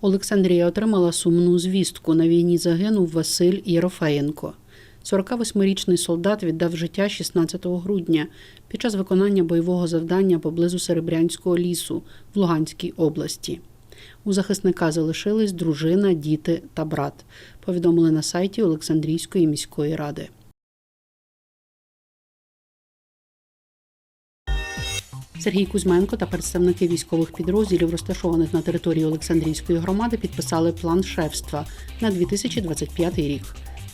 Олександрія отримала сумну звістку. На війні загинув Василь Єрофеєнко. 48-річний солдат віддав життя 16 грудня під час виконання бойового завдання поблизу Серебрянського лісу в Луганській області. У захисника залишились дружина, діти та брат. Повідомили на сайті Олександрійської міської ради. Сергій Кузьменко та представники військових підрозділів, розташованих на території Олександрійської громади, підписали план шефства на 2025 рік.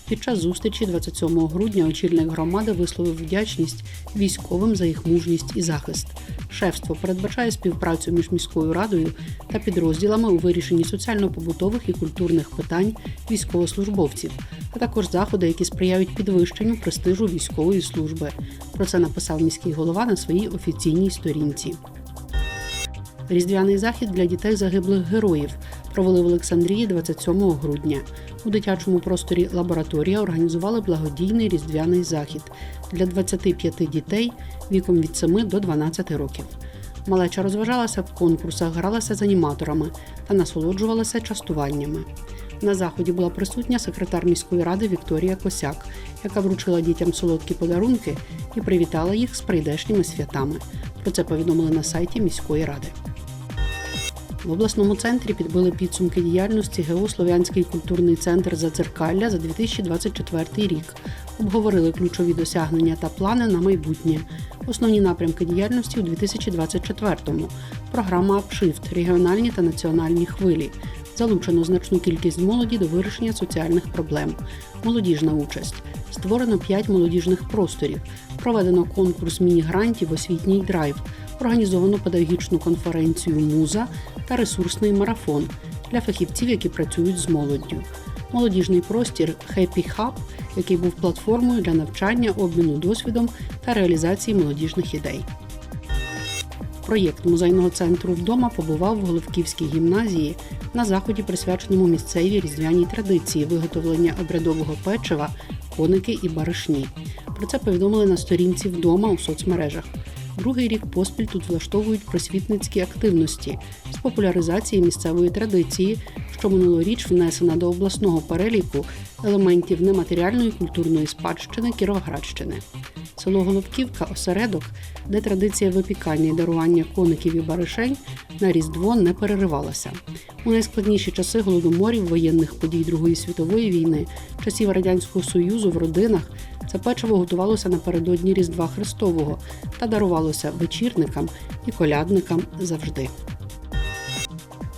Під час зустрічі 27 грудня очільник громади висловив вдячність військовим за їх мужність і захист. Шефство передбачає співпрацю між міською радою та підрозділами у вирішенні соціально-побутових і культурних питань військовослужбовців, а також заходи, які сприяють підвищенню престижу військової служби. Про це написав міський голова на своїй офіційній сторінці. Різдвяний захід для дітей загиблих героїв провели в Олександрії 27 грудня. У дитячому просторі лабораторія організували благодійний різдвяний захід для 25 дітей віком від 7 до 12 років. Малеча розважалася в конкурсах, гралася з аніматорами та насолоджувалася частуваннями. На заході була присутня секретар міської ради Вікторія Косяк, яка вручила дітям солодкі подарунки і привітала їх з прийдешніми святами. Про це повідомили на сайті міської ради. В обласному центрі підбили підсумки діяльності ГО Слов'янський культурний центр Зацеркалля за 2024 рік. Обговорили ключові досягнення та плани на майбутнє. Основні напрямки діяльності у 2024-му. Програма «Апшифт», регіональні та національні хвилі. Залучено значну кількість молоді до вирішення соціальних проблем. Молодіжна участь. Створено 5 молодіжних просторів. Проведено конкурс міні-грантів Освітній драйв. Організовано педагогічну конференцію Муза та ресурсний марафон для фахівців, які працюють з молоддю. Молодіжний простір Happy Hub, який був платформою для навчання, обміну досвідом та реалізації молодіжних ідей. Проєкт музейного центру вдома побував в Головківській гімназії на заході, присвяченому місцевій різдвяній традиції виготовлення обрядового печива, коники і баришні. Про це повідомили на сторінці вдома у соцмережах. Другий рік поспіль тут влаштовують просвітницькі активності з популяризації місцевої традиції, що минулоріч внесена до обласного переліку елементів нематеріальної культурної спадщини Кіровоградщини. Село Головківка осередок, де традиція випікання і дарування коників і баришень на Різдво не переривалася. У найскладніші часи голодоморів, воєнних подій Другої світової війни, часів радянського союзу в родинах це печиво готувалося напередодні Різдва Христового та дарувалося вечірникам і колядникам завжди.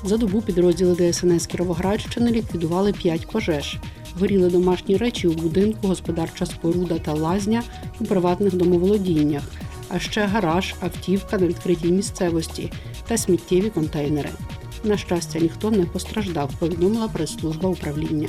За добу підрозділи ДСНС Кіровоградщини ліквідували 5 пожеж. Горіли домашні речі у будинку, господарча споруда та лазня у приватних домоволодіннях, а ще гараж, автівка на відкритій місцевості та сміттєві контейнери. На щастя, ніхто не постраждав, повідомила прес-служба управління.